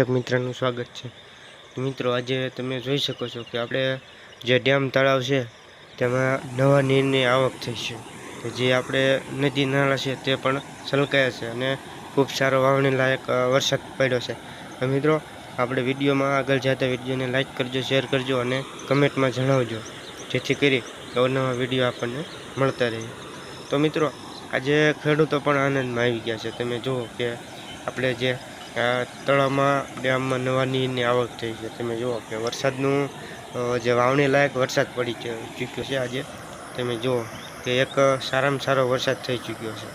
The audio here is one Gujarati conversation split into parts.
દર્શક મિત્રનું સ્વાગત છે. મિત્રો, આજે તમે જોઈ શકો છો કે આપણે જે ડેમ તળાવ છે, તેમાં નવા નીરની આવક થઈ છે. કે જે આપણે નદી નાળા છે, તે પણ છલકાયા છે અને ખૂબ સારો વાવણી લાયક વરસાદ પડ્યો છે. મિત્રો, આપણે વિડીયોમાં આગળ જતા વિડીયોને લાઇક કરજો, શેર કરજો અને કમેન્ટમાં જણાવજો. જેથી કરી અવનવા વીડિયો આપણને મળતા રહે. તો મિત્રો, આજે ખેડૂતો પણ આનંદમાં આવી ગયા છે. તમે જુઓ કે આપણે જે આ તળાવમાં ડેમમાં નવાની આવક થઈ છે. તમે જુઓ કે વરસાદનું જે વાવણી લાયક વરસાદ પડી ચૂક્યો છે આજે. તમે જુઓ કે એક સારામાં સારો વરસાદ થઈ ચૂક્યો છે.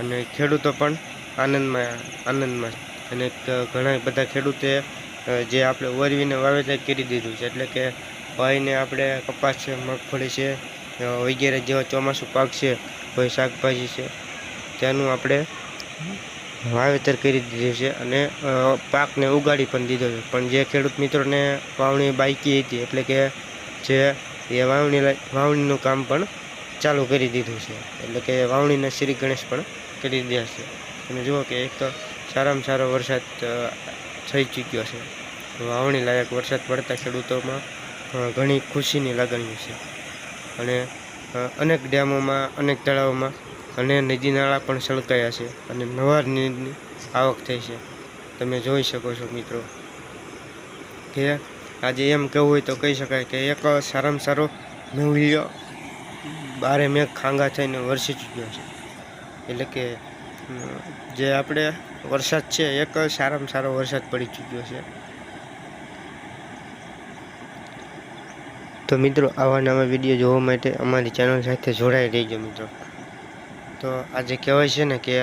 અને ખેડૂતો પણ આનંદમાં આનંદમાં અને ઘણા બધા ખેડૂતે જે આપણે ઓરવીને વાવેતર કરી દીધું છે. એટલે કે ભાઈને આપણે કપાસ છે, મગફળી છે વગેરે જેવા ચોમાસું પાક છે કોઈ શાકભાજી છે, તેનું આપણે વાવેતર કરી દીધું છે અને પાકને ઉગાડી પણ દીધો છે. પણ જે ખેડૂત મિત્રોને વાવણી બાકી હતી, એટલે કે જે એ વાવણી વાવણીનું કામ પણ ચાલુ કરી દીધું છે. એટલે કે વાવણીના શ્રી ગણેશ પણ કરી દીધા છે. તમે જુઓ કે એક તો સારામાં સારો વરસાદ થઈ ચૂક્યો છે. વાવણી લાયક વરસાદ પડતા ખેડૂતોમાં ઘણી ખુશીની લાગણી છે. અને અનેક ડેમોમાં, અનેક તળાવોમાં અને નદી નાળા પણ છલકાયા છે અને નવા નીરની આવક થઈ છે. તમે જોઈ શકો છો મિત્રો કે આજે એમ કહેવું હોય તો કહી શકાય કે એક સારામાં સારો મેળ્યો બારે મેઘ ખાંગા થઈને વરસી ચૂક્યો છે. એટલે કે જે આપણે વરસાદ છે, એક સારામાં સારો વરસાદ પડી ચૂક્યો છે. તો મિત્રો, આવા નવા વીડિયો જોવા માટે અમારી ચેનલ સાથે જોડાઈ રહીજો મિત્રો. તો આજે કહેવાય છે ને કે